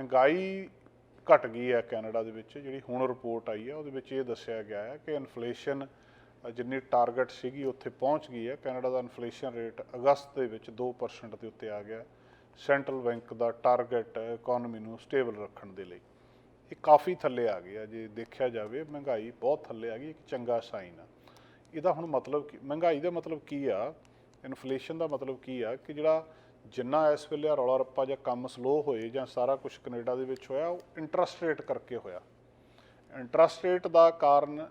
ਮਹਿੰਗਾਈ ਘਟ ਗਈ ਹੈ ਕੈਨੇਡਾ ਦੇ ਵਿੱਚ, ਜਿਹੜੀ ਹੁਣ ਰਿਪੋਰਟ ਆਈ ਹੈ, ਉਹਦੇ ਵਿੱਚ ਇਹ ਦੱਸਿਆ ਗਿਆ ਹੈ ਕਿ ਇਨਫਲੇਸ਼ਨ ਜਿੰਨੀ ਟਾਰਗੇਟ ਸੀਗੀ ਉੱਥੇ ਪਹੁੰਚ ਗਈ ਹੈ। ਕੈਨੇਡਾ ਦਾ ਇਨਫਲੇਸ਼ਨ ਰੇਟ ਅਗਸਤ ਦੇ ਵਿੱਚ 2% ਦੇ ਉੱਤੇ ਆ ਗਿਆ ਸੈਂਟਰਲ ਬੈਂਕ ਦਾ ਟਾਰਗੇਟ ਹੈ ਇਕਨੋਮੀ ਨੂੰ ਸਟੇਬਲ ਰੱਖਣ ਦੇ ਲਈ। ਇਹ ਕਾਫੀ ਥੱਲੇ ਆ ਗਿਆ ਜੇ ਦੇਖਿਆ ਜਾਵੇ, ਮਹਿੰਗਾਈ ਬਹੁਤ ਥੱਲੇ ਆ ਗਈ, ਇੱਕ ਚੰਗਾ ਸਾਈਨ ਆ। ਇਹਦਾ ਹੁਣ ਮਤਲਬ ਕੀ, ਮਹਿੰਗਾਈ ਦਾ ਮਤਲਬ ਕੀ ਆ? ਇਨਫਲੇਸ਼ਨ ਦਾ ਮਤਲਬ ਕੀ ਆ? ਕਿ ਜਿਹੜਾ ਜਿੰਨਾ ਇਸ ਵੇਲੇ ਰੌਲਾ ਰੱਪਾ ਜਾਂ ਕੰਮ ਸਲੋ ਹੋਏ ਜਾਂ ਸਾਰਾ ਕੁਝ ਕੈਨੇਡਾ ਦੇ ਵਿੱਚ ਹੋਇਆ, ਉਹ ਇੰਟਰਸਟ ਰੇਟ ਕਰਕੇ ਹੋਇਆ। ਇੰਟਰਸਟ ਰੇਟ ਦਾ ਕਾਰਨ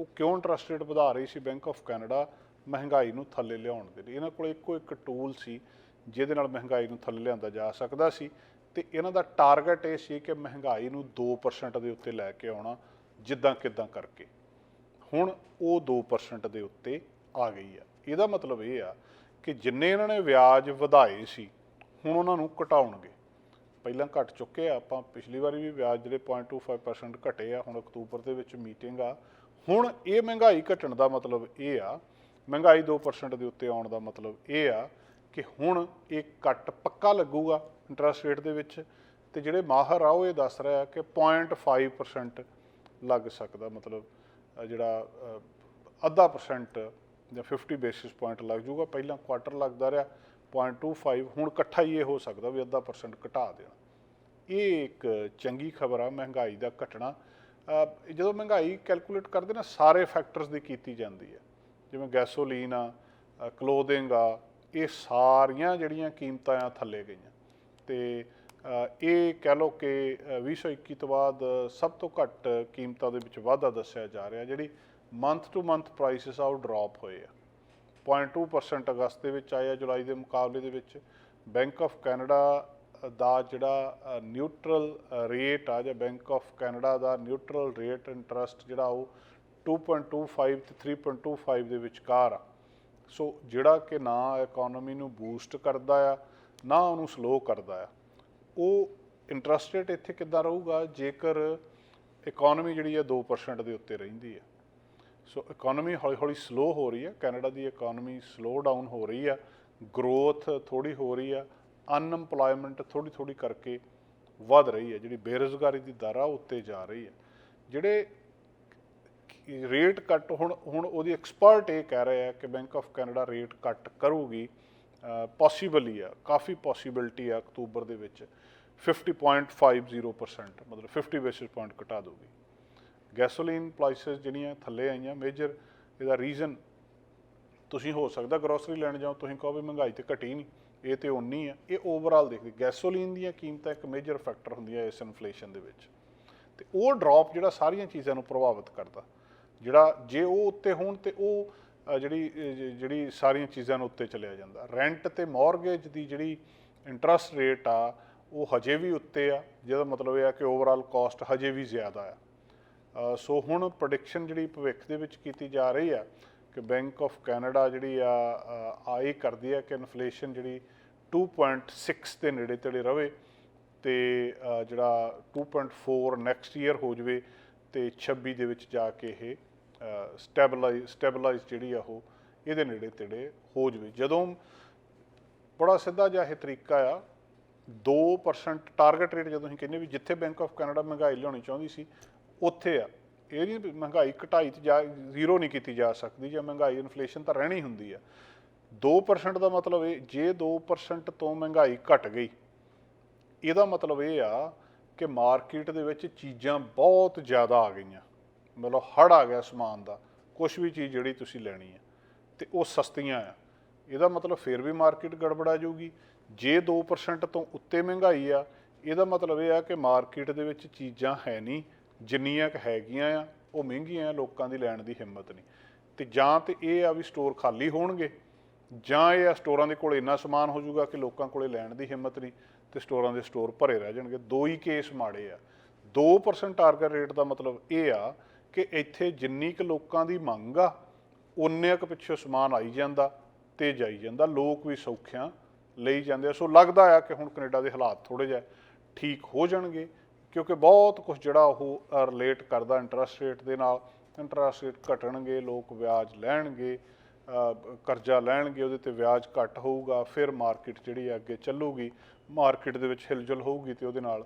ਉਹ ਕਿਉਂ ਇੰਟਰਸਟ ਰੇਟ ਵਧਾ ਰਹੀ ਸੀ ਬੈਂਕ ਆਫ ਕੈਨੇਡਾ ਮਹਿੰਗਾਈ ਨੂੰ ਥੱਲੇ ਲਿਆਉਣ ਦੇ ਲਈ? ਇਹਨਾਂ ਕੋਲ ਇੱਕੋ ਇੱਕ ਟੂਲ ਸੀ ਜਿਹਦੇ ਨਾਲ ਮਹਿੰਗਾਈ ਨੂੰ ਥੱਲੇ ਲਿਆਂਦਾ ਜਾ ਸਕਦਾ ਸੀ ਤੇ ਇਹਨਾਂ ਦਾ ਟਾਰਗੇਟ ਇਹ ਸੀ ਕਿ ਮਹਿੰਗਾਈ ਨੂੰ 2% ਦੇ ਉੱਤੇ ਲੈ ਕੇ ਆਉਣਾ ਜਿੱਦਾਂ ਕਿਦਾਂ ਕਰਕੇ। ਹੁਣ ਉਹ 2% ਦੇ ਉੱਤੇ ਆ ਗਈ ਆ। ਇਹਦਾ ਮਤਲਬ ਇਹ ਆ ਕਿ ਜਿੰਨੇ ਇਹਨਾਂ ਨੇ ਵਿਆਜ ਵਧਾਏ ਸੀ, ਹੁਣ ਉਹਨਾਂ ਨੂੰ ਘਟਾਉਣਗੇ। ਪਹਿਲਾਂ ਘਟ ਚੁੱਕੇ ਆ, ਆਪਾਂ ਪਿਛਲੀ ਵਾਰੀ ਵੀ ਵਿਆਜ ਜਿਹੜੇ 0.25% ਘਟੇ ਆ, ਹੁਣ ਅਕਤੂਬਰ ਦੇ ਵਿੱਚ ਮੀਟਿੰਗ ਆ। ਹੁਣ ਇਹ ਮਹਿੰਗਾਈ ਘਟਣ ਦਾ ਮਤਲਬ ਇਹ ਆ, ਮਹਿੰਗਾਈ 2% ਦੇ ਉੱਤੇ ਆਉਣ ਦਾ ਮਤਲਬ ਇਹ ਆ ਕਿ ਹੁਣ ਇਹ ਕੱਟ ਪੱਕਾ ਲੱਗੂਗਾ ਇੰਟਰਸਟ ਰੇਟ ਦੇ ਵਿੱਚ, ਤੇ ਜਿਹੜੇ ਮਾਹਰ ਆ ਉਹ ਇਹ ਦੱਸ ਰਿਹਾ ਕਿ 0.5% ਲੱਗ ਸਕਦਾ ਮਤਲਬ ਜਿਹੜਾ ਅੱਧਾ ਪਰਸੈਂਟ ਜਾਂ 50 ਬੇਸਿਸ ਪੁਆਇੰਟ ਲੱਗ ਜਾਊਗਾ। ਪਹਿਲਾਂ ਕੁਆਟਰ ਲੱਗਦਾ ਰਿਹਾ 0.25 ਹੁਣ ਇਕੱਠਾ ਹੀ ਇਹ ਹੋ ਸਕਦਾ ਵੀ ਅੱਧਾ ਪਰਸੈਂਟ ਘਟਾ ਦੇਣਾ। ਇਹ ਇੱਕ ਚੰਗੀ ਖਬਰ ਆ ਮਹਿੰਗਾਈ ਦਾ ਘਟਣਾ। ਜਦੋਂ ਮਹਿੰਗਾਈ ਕੈਲਕੂਲੇਟ ਕਰਦੇ ਨਾ ਸਾਰੇ ਫੈਕਟਰਸ ਦੀ ਕੀਤੀ ਜਾਂਦੀ ਹੈ। ਜਿਵੇਂ ਗੈਸੋਲੀਨ ਆ ਕਲੋਥਿੰਗ ਆ ਇਹ ਸਾਰੀਆਂ ਜਿਹੜੀਆਂ ਕੀਮਤਾਂ ਆ ਥੱਲੇ ਗਈਆਂ। ਤੇ ਇਹ ਕਹਿ ਲਓ ਕਿ ਅ, 2021 ਤੋਂ ਬਾਅਦ ਸਭ ਤੋਂ ਘੱਟ ਕੀਮਤਾਂ ਦੇ ਵਿੱਚ ਵਾਧਾ ਦੱਸਿਆ ਜਾ ਰਿਹਾ ਜਿਹੜੀ ਮੰਥ ਟੂ ਮੰਥ ਪ੍ਰਾਈਸਸ ਆ ਡ੍ਰੌਪ ਹੋਏ ਆ। 0.2% ਅਗਸਤ ਦੇ ਵਿੱਚ ਆਇਆ ਜੁਲਾਈ ਦੇ ਮੁਕਾਬਲੇ ਦੇ ਵਿੱਚ। ਬੈਂਕ ਆਫ ਕੈਨੇਡਾ ਦਾ ਜਿਹੜਾ ਨਿਊਟਰਲ ਰੇਟ ਆ, ਜਾਂ ਬੈਂਕ ਆਫ ਕੈਨੇਡਾ ਦਾ ਨਿਊਟਰਲ ਰੇਟ ਇੰਟਰਸਟ ਜਿਹੜਾ ਉਹ 2.25 ਤੇ 3.25 ਦੇ ਵਿਚਕਾਰ ਆ। ਸੋ ਜਿਹੜਾ ਕਿ ਨਾ ਇਕਨੋਮੀ ਨੂੰ ਬੂਸਟ ਕਰਦਾ ਆ, ਨਾ ਉਹਨੂੰ ਸਲੋ ਕਰਦਾ ਆ। ਉਹ ਇੰਟਰਸਟ ਰੇਟ ਇੱਥੇ ਕਿੱਦਾਂ ਰਹੂਗਾ? ਜੇਕਰ ਇਕਨੋਮੀ ਜਿਹੜੀ ਆ 2% ਦੇ ਉੱਤੇ ਰਹਿੰਦੀ ਆ। ਸੋ ਇਕਨੋਮੀ ਹੌਲੀ ਹੌਲੀ ਸਲੋ ਹੋ ਰਹੀ ਹੈ। ਕੈਨੇਡਾ ਦੀ ਇਕਨੋਮੀ ਸਲੋ ਡਾਊਨ ਹੋ ਰਹੀ ਆ ਗਰੋਥ ਥੋੜੀ ਹੋ ਰਹੀ ਆ ਅਨਐਮਪਲੋਇਮੈਂਟ ਥੋੜੀ ਥੋੜੀ ਕਰਕੇ ਵੱਧ ਰਹੀ ਹੈ। ਜਿਹੜੀ ਬੇਰੁਜ਼ਗਾਰੀ ਦੀ ਦਰ ਆ, ਉਹ ਉੱਤੇ ਜਾ ਰਹੀ ਹੈ। ਜਿਹੜੇ ਰੇਟ ਕੱਟ ਹੁਣ ਹੁਣ ਉਹਦੀ ਐਕਸਪਰਟ ਇਹ ਕਹਿ ਰਹੇ ਆ ਕਿ ਬੈਂਕ ਆਫ ਕੈਨੇਡਾ ਰੇਟ ਕੱਟ ਕਰੂਗੀ। ਪੋਸੀਬਲ ਹੀ ਆ, ਕਾਫੀ ਪੋਸੀਬਿਲਟੀ ਆ ਅਕਤੂਬਰ ਦੇ ਵਿੱਚ। 50.50% ਮਤਲਬ 50 ਬੇਸਿਸ ਪੁਆਇੰਟ ਘਟਾ ਦੂਗੀ ਗੈਸੋਲੀਨ ਪ੍ਰਾਈਸਸ ਜਿਹੜੀਆਂ ਥੱਲੇ ਆਈਆਂ ਮੇਜਰ ਇਹਦਾ ਰੀਜ਼ਨ ਤੁਸੀਂ ਹੋ ਸਕਦਾ ਗਰੋਸਰੀ ਲੈਣ ਜਾਓ, ਤੁਸੀਂ ਕਹੋ ਵੀ ਮਹਿੰਗਾਈ ਤੇ ਘਟੀ ਨਹੀਂ, ਇਹ ਤੇ ਉਨੀ ਆ। ਇਹ ਓਵਰਆਲ ਦੇਖਦੇ ਗੈਸੋਲੀਨ ਦੀਆਂ ਕੀਮਤਾਂ ਇੱਕ ਮੇਜਰ ਫੈਕਟਰ ਹੁੰਦੀਆਂ ਇਸ ਇਨਫਲੇਸ਼ਨ ਦੇ ਵਿੱਚ। ਤੇ ਉਹ ਡ੍ਰੌਪ ਜਿਹੜਾ ਸਾਰੀਆਂ ਚੀਜ਼ਾਂ ਨੂੰ ਪ੍ਰਭਾਵਿਤ ਕਰਦਾ। ਜਿਹੜਾ ਜੇ ਉਹ ਉੱਤੇ ਹੋਣ ਤੇ ਉਹ ਜਿਹੜੀ ਜਿਹੜੀ ਸਾਰੀਆਂ ਚੀਜ਼ਾਂ ਨੂੰ ਉੱਤੇ ਚਲਿਆ ਜਾਂਦਾ। ਰੈਂਟ ਤੇ ਮੌਰਗੇਜ ਦੀ ਜਿਹੜੀ ਇੰਟਰਸਟ ਰੇਟ ਆ, ਉਹ ਹਜੇ ਵੀ ਉੱਤੇ ਆ। ਜਿਹਦਾ ਮਤਲਬ ਇਹ ਆ ਕਿ ਓਵਰਆਲ ਕਾਸਟ ਹਜੇ ਵੀ ਜ਼ਿਆਦਾ ਆ। ਸੋ ਹੁਣ ਪ੍ਰੈਡਿਕਸ਼ਨ ਜਿਹੜੀ ਭਵਿੱਖ ਦੇ ਵਿੱਚ ਕੀਤੀ ਜਾ ਰਹੀ ਆ ਕਿ ਬੈਂਕ ਆਫ ਕੈਨੇਡਾ ਜਿਹੜੀ ਆ ਅ, ਆਈ ਕਰਦੀ ਆ ਕਿ ਇਨਫਲੇਸ਼ਨ ਜਿਹੜੀ 2.6 ਦੇ ਨੇੜੇ ਤੇੜੇ ਰਵੇ ਤੇ ਅ, ਜਿਹੜਾ 2.4 ਨੈਕਸਟ ਈਅਰ ਹੋ ਜਵੇ ਤੇ 26 ਦੇ ਵਿੱਚ ਜਾ ਕੇ ਇਹ ਸਟੈਬਲਾਈਜ਼ ਸਟੈਬਲਾਈਜ਼ ਜਿਹੜੀ ਆ ਉਹ ਇਹਦੇ ਨੇੜੇ ਤੇੜੇ ਹੋ ਜਵੇ। ਜਦੋਂ ਬੜਾ ਸਿੱਧਾ ਜਿਹਾ ਇਹ ਤਰੀਕਾ ਆ 2% ਟਾਰਗੇਟ ਰੇਟ ਜਦੋਂ ਅਸੀਂ ਕਹਿੰਦੇ ਵੀ ਜਿੱਥੇ ਬੈਂਕ ਆਫ ਕੈਨੇਡਾ ਮਹਿੰਗਾਈ ਲਿਆਉਣੀ ਚਾਹੁੰਦੀ ਸੀ ਉੱਥੇ ਆ। ਇਹ ਨਹੀਂ ਵੀ ਮਹਿੰਗਾਈ ਘਟਾਈ ਤੇ ਜਾ, ਜ਼ੀਰੋ ਨਹੀਂ ਕੀਤੀ ਜਾ ਸਕਦੀ, ਜਾਂ ਮਹਿੰਗਾਈ, ਇਨਫਲੇਸ਼ਨ ਤਾਂ ਰਹਿਣੀ ਹੁੰਦੀ ਆ। 2% ਦਾ ਮਤਲਬ ਇਹ, ਜੇ 2% ਤੋਂ ਮਹਿੰਗਾਈ ਘਟ ਗਈ, ਇਹਦਾ ਮਤਲਬ ਇਹ ਆ ਕਿ ਮਾਰਕੀਟ ਦੇ ਵਿੱਚ ਚੀਜ਼ਾਂ ਬਹੁਤ ਜ਼ਿਆਦਾ ਆ ਗਈਆਂ। ਮਤਲਬ ਹੜ ਆ ਗਿਆ ਸਮਾਨ ਦਾ ਕੁਝ ਵੀ ਚੀਜ਼ ਜਿਹੜੀ ਤੁਸੀਂ ਲੈਣੀ ਹੈ ਤੇ ਉਹ ਸਸਤੀਆਂ ਆ। ਇਹਦਾ ਮਤਲਬ ਫਿਰ ਵੀ ਮਾਰਕੀਟ ਗੜਬੜਾ ਜਾਊਗੀ। ਜੇ 2% ਤੋਂ ਉੱਤੇ ਮਹਿੰਗਾਈ ਆ, ਇਹਦਾ ਮਤਲਬ ਇਹ ਆ ਕਿ ਮਾਰਕੀਟ ਦੇ ਵਿੱਚ ਚੀਜ਼ਾਂ ਹੈ ਨਹੀਂ ਜਿੰਨੀਆਂ ਕੁ ਹੈਗੀਆਂ ਆ, ਉਹ ਮਹਿੰਗੀਆਂ ਆ, ਲੋਕਾਂ ਦੀ ਲੈਣ ਦੀ ਹਿੰਮਤ ਨਹੀਂ। ਤੇ ਜਾਂ ਤੇ ਇਹ ਆ ਵੀ ਸਟੋਰ ਖਾਲੀ ਹੋਣਗੇ, ਜਾਂ ਇਹ ਆ ਸਟੋਰਾਂ ਦੇ ਕੋਲ ਇੰਨਾ ਸਮਾਨ ਹੋ ਜਾਊਗਾ ਕਿ ਲੋਕਾਂ ਕੋਲੇ ਲੈਣ ਦੀ ਹਿੰਮਤ ਨਹੀਂ ਤੇ ਸਟੋਰਾਂ ਦੇ ਸਟੋਰ ਭਰੇ ਰਹਿ ਜਾਣਗੇ। ਦੋ ਹੀ ਕੇਸ ਮਾੜੇ ਆ। 2% ਟਾਰਗੇਟ ਰੇਟ ਦਾ ਮਤਲਬ ਇਹ ਆ ਕਿ ਇੱਥੇ ਜਿੰਨੀ ਕੁ ਲੋਕਾਂ ਦੀ ਮੰਗ ਆ ਉਨੇ ਕੁ ਪਿੱਛੋਂ ਸਮਾਨ ਆਈ ਜਾਂਦਾ ਤੇ ਜਾਈ ਜਾਂਦਾ। ਲੋਕ ਵੀ ਸੌਖਿਆਂ ਲਈ ਜਾਂਦੇ ਆ। ਸੋ ਲੱਗਦਾ ਆ ਕਿ ਹੁਣ ਕੈਨੇਡਾ ਦੇ ਹਾਲਾਤ ਥੋੜੇ ਜਿਹਾ ਠੀਕ ਹੋ ਜਾਣਗੇ। ਕਿਉਂਕਿ ਬਹੁਤ ਕੁਝ ਜਿਹੜਾ ਉਹ ਰਿਲੇਟ ਕਰਦਾ ਇੰਟਰਸਟ ਰੇਟ ਦੇ ਨਾਲ। ਇੰਟਰਸਟ ਰੇਟ ਘਟਣਗੇ ਲੋਕ ਵਿਆਜ ਲੈਣਗੇ ਕਰਜ਼ਾ ਲੈਣਗੇ ਉਹਦੇ ਤੇ ਵਿਆਜ ਘੱਟ ਹੋਊਗਾ ਫਿਰ ਮਾਰਕੀਟ ਜਿਹੜੀ ਆ ਅੱਗੇ ਚੱਲੂਗੀ। ਮਾਰਕੀਟ ਦੇ ਵਿੱਚ ਹਿਲਜੁਲ ਹੋਊਗੀ ਤੇ ਉਹਦੇ ਨਾਲ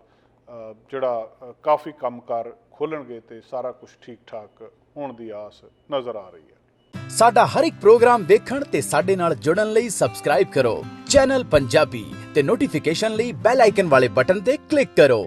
ਜਿਹੜਾ ਅ, ਕਾਫੀ ਕੰਮਕਾਰ ਖੋਲਣਗੇ ਤੇ ਸਾਰਾ ਕੁਝ ਠੀਕ ਠਾਕ ਹੋਣ ਦੀ ਆਸ ਨਜ਼ਰ ਆ ਰਹੀ ਹੈ। ਸਾਡਾ ਹਰ ਇੱਕ ਪ੍ਰੋਗਰਾਮ ਦੇਖਣ ਤੇ ਸਾਡੇ ਨਾਲ ਜੁੜਨ ਲਈ ਸਬਸਕ੍ਰਾਈਬ ਕਰੋ। ਚੈਨਲ ਪੰਜਾਬੀ ਤੇ ਨੋਟੀਫਿਕੇਸ਼ਨ ਲਈ ਬੈਲ ਆਈਕਨ ਵਾਲੇ ਬਟਨ ਤੇ ਕਲਿੱਕ ਕਰੋ।